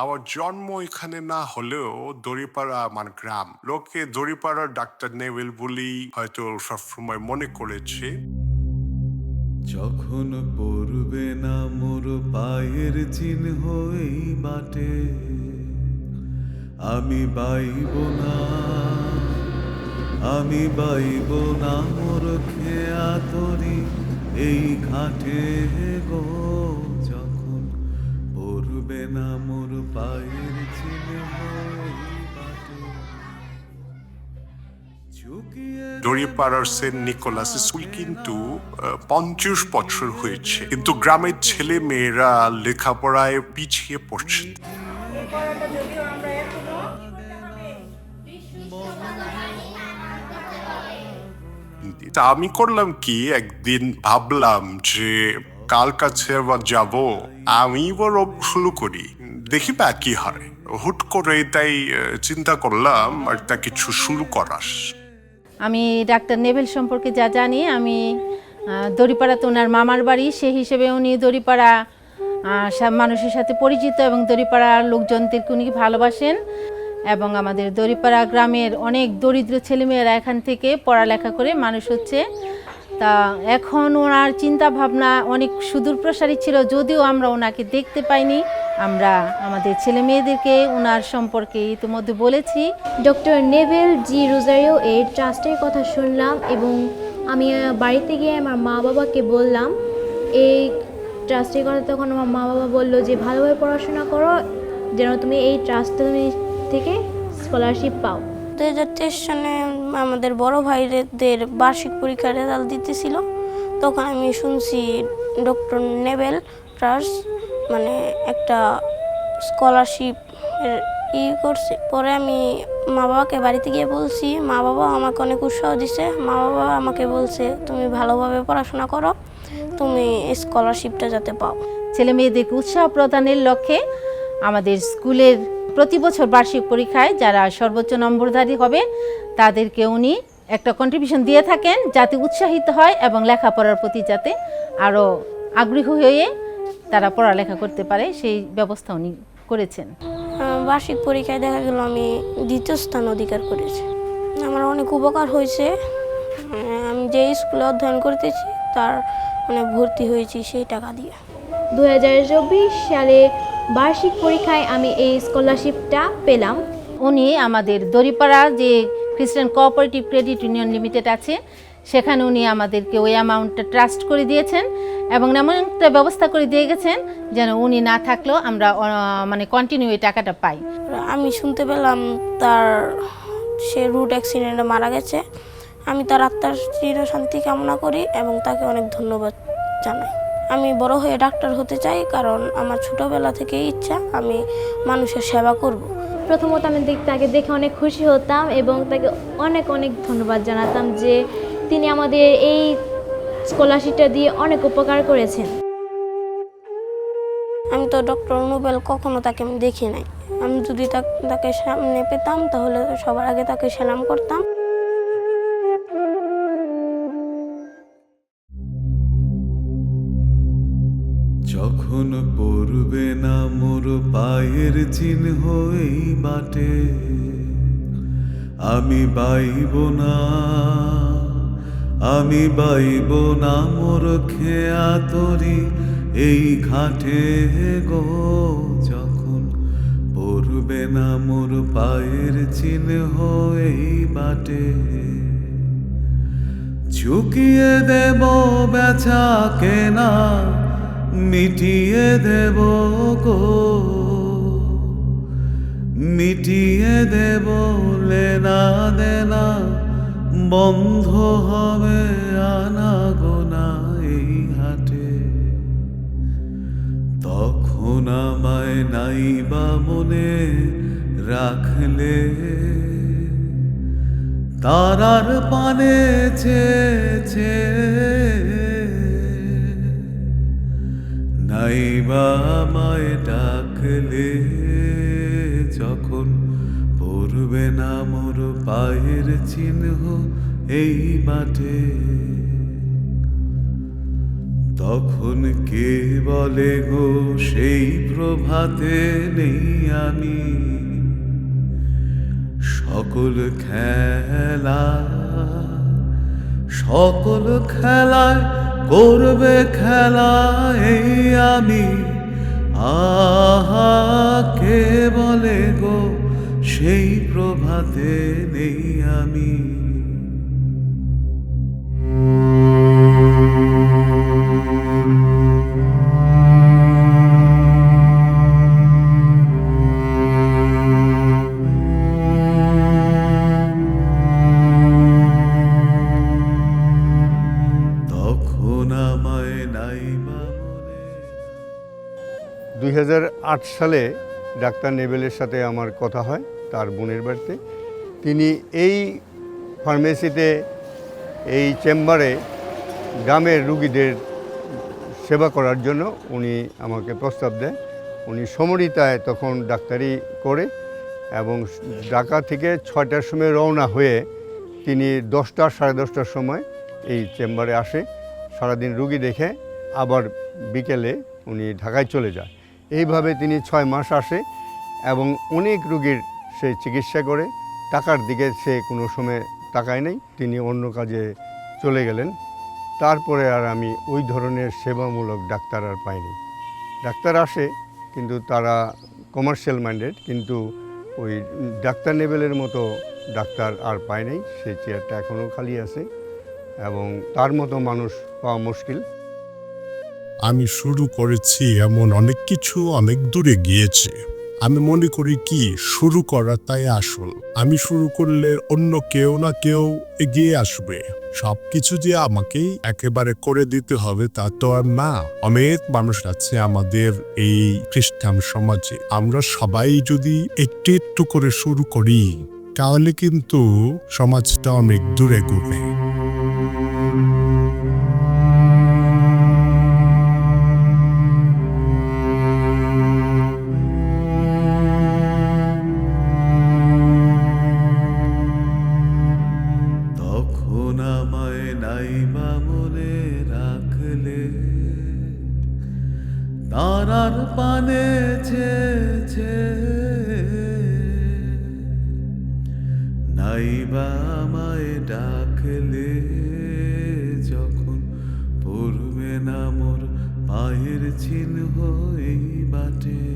আমার জন্ম এখানে না হলেও দড়িপাড়া আমার গ্রাম। লোকে দড়িপাড়ার ডাক্তার নেবেল বলেই হয়তো সবসময় মনে করেছে। যখন পড়বে না মোর পায়ের চিহ্ন এই বাটে আমি বাইব না, আমি বাইব না মোর খেয়া তরি এই ঘাটে গো। পড়বে না মোর পায়ের দড়িপাড়ার সেন্ট নিকোলাস স্কুল কিন্তু পঞ্চাশ বছর হয়েছে। কিন্তু গ্রামের ছেলে মেয়েরা লেখাপড়ায় পিছিয়ে পড়ছে। তা আমি করলাম কি? একদিন ভাবলাম যে কার কাছে আবার যাব, আমি বড় শুরু করি। দেখি বা কি হয়। হুট করে তাই চিন্তা করলাম তা কিছু শুরু করার। আমি ডাক্তার নেভেল সম্পর্কে যা জানি, আমি দড়িপাড়াতে ওনার মামার বাড়ি সেই হিসেবে উনি দড়িপাড়া সব মানুষের সাথে পরিচিত এবং দড়িপাড়ার লোকজনদেরকে উনি ভালোবাসেন এবং আমাদের দড়িপাড়া গ্রামের অনেক দরিদ্র ছেলেমেয়েরা এখান থেকে পড়ালেখা করে মানুষ হচ্ছে। তা এখন ওনার চিন্তা ভাবনা অনেক সুদূর প্রসারী ছিল, যদিও আমরা ওনাকে দেখতে পাইনি। আমরা আমাদের ছেলে মেয়েদেরকে ওনার সম্পর্কে ইতিমধ্যে বলেছি। ডক্টর নেভেল জি রোজারিও এর ট্রাস্টের কথা শুনলাম এবং আমি বাড়িতে গিয়ে আমার মা বাবাকে বললাম। এই ট্রাস্টের কথা তখন আমার মা বাবা বলল যে, ভালোভাবে পড়াশোনা করো, যেন তুমি এই ট্রাস্ট থেকে স্কলারশিপ পাও। আমাদের বড় ভাইদের বার্ষিক পরীক্ষার রেজাল্ট দিতেছিল। তখন আমি শুনছি ডক্টর নেবেল ট্রাস্ট মানে একটা স্কলারশিপ ই করছে। পরে আমি মা বাবাকে বাড়িতে গিয়ে বলছি মা বাবা আমাকে অনেক উৎসাহ দিছে। মা বাবা আমাকে বলছে, তুমি ভালোভাবে পড়াশোনা করো। তুমি স্কলারশিপটা যাতে পাও। ছেলে মেয়েদেরকে উৎসাহ প্রদানের লক্ষ্যে আমাদের স্কুলের প্রতি বছর বার্ষিক পরীক্ষায় যারা সর্বোচ্চ নম্বরধারী হবে তাদেরকে উনি একটা কন্ট্রিবিউশন দিয়ে থাকেন যাতে উৎসাহিত হয় এবং লেখাপড়ার প্রতি যাতে আরও আগ্রহী হয়ে তারা পড়ালেখা করতে পারে সেই ব্যবস্থা উনি করেছেন। বার্ষিক পরীক্ষায় দেখা গেল আমি দ্বিতীয় স্থান অধিকার করেছি। আমার অনেক উপকার হয়েছে। আমি যে স্কুলে অধ্যয়ন করতেছি তার মানে ভর্তি হয়েছি সেই টাকা দিয়ে। দু হাজার চব্বিশ সালে বার্ষিক পরীক্ষায় আমি এই স্কলারশিপটা পেলাম। উনি আমাদের দড়িপাড়া যে খ্রিস্টান কোঅপারেটিভ ক্রেডিট ইউনিয়ন লিমিটেড আছে, সেখানে উনি আমাদেরকে ওই অ্যামাউন্টটা ট্রাস্ট করে দিয়েছেন এবং এমন একটা ব্যবস্থা করে দিয়ে গেছেন যেন উনি না থাকলেও আমরা মানে কন্টিনিউ এই টাকাটা পাই। আমি শুনতে পেলাম তার, সে রুট অ্যাক্সিডেন্টে মারা গেছে। আমি তার আত্মার চির শান্তি কামনা করি এবং তাকে অনেক ধন্যবাদ জানাই। আমি বড় হয়ে ডাক্তার হতে চাই কারণ আমার ছোটবেলা থেকে ইচ্ছা আমি মানুষের সেবা করব। প্রথমত আমি তাকে দেখে অনেক খুশি হতাম এবং তাকে অনেক অনেক ধন্যবাদ জানাতাম যে তিনি আমাদের এই স্কলারশিপটা দিয়ে অনেক উপকার করেছেন। আমি তো ডক্টর নোবেল কখনো তাকে আমি দেখি নাই। আমি যদি তাক- তাকে সামনে পেতাম তাহলে সবার আগে তাকে সালাম করতাম। যখন পড়বে না মোর পায়ের চিহ্ন এই বাটে আমি বাইব না, আমি বাইব না মোর খেয়া তরি এই ঘাটে গো। যখন পড়বে না মোর পায়ের চিহ্ন এই বাটে ঝুঁকিয়ে দেব বেচা কেনা মিটিয়ে দেব গো। মিটিয়ে দেব, লেনা দেনা, বন্ধ হবে আনা গোনা এই হাটে। তখন আমায় নাইবা মনে রাখলে, তারার পানে চেয়েছে। নাইবা আমায় ডাকলে যখন পড়বে না মোর পায়ের চিহ্ন এই বাটে তখন কে বলে গো, সেই প্রভাতে নেই আমি। সকল খেলা, সকল খেলায় করবে খেলা এই আমি আহা কে বলে গো সেই প্রভাতে নেই আমি। দুই হাজার আট সালে ডাক্তার নেবেলের সাথে আমার কথা হয়, তার বোনের বাড়িতে। তিনি এই ফার্মেসিতে, এই চেম্বারে গ্রামের রুগীদের সেবা করার জন্য উনি আমাকে প্রস্তাব দেয় উনি সমরিতায় তখন ডাক্তারি করে এবং ঢাকা থেকে ছয়টার সময় রওনা হয়ে তিনি দশটা, সাড়ে দশটার সময় এই চেম্বারে আসে। সারাদিন রুগী দেখে আবার বিকেলে উনি ঢাকায় চলে যায়। এইভাবে তিনি ছয় মাস আসে এবং অনেক রুগীর সে চিকিৎসা করে। টাকার দিকে সে কোনো সময় তাকায় নেই। তিনি অন্য কাজে চলে গেলেন। তারপরে আর আমি ওই ধরনের সেবামূলক ডাক্তার আর পাইনি। ডাক্তার আসে, কিন্তু তারা কমার্শিয়াল মাইন্ডেড কিন্তু ওই ডাক্তার লেভেলের মতো ডাক্তার আর পায় নাই। সেই চেয়ারটা এখনও খালি আছে এবং তার মতো মানুষ পাওয়া মুশকিল। আমি শুরু করেছি এমন অনেক কিছু, অনেক দূরে গিয়েছে। আমি মনে করি কি, শুরু করা তাই আসল। আমি শুরু করলে অন্য কেউ না কেউ এগিয়ে আসবে। সবকিছু যে আমাকেই একেবারে করে দিতে হবে তা তো আর না। অনেক মানুষ আছে আমাদের এই খ্রিস্টান সমাজে। আমরা সবাই যদি একটু একটু করে শুরু করি, তাহলে কিন্তু সমাজটা অনেক দূরে এগোবে তারার পানে চেয়েছে নাইবা আমায় ডাকলে যখন পড়বে না মোর পায়ের চিহ্ন এই বাটে।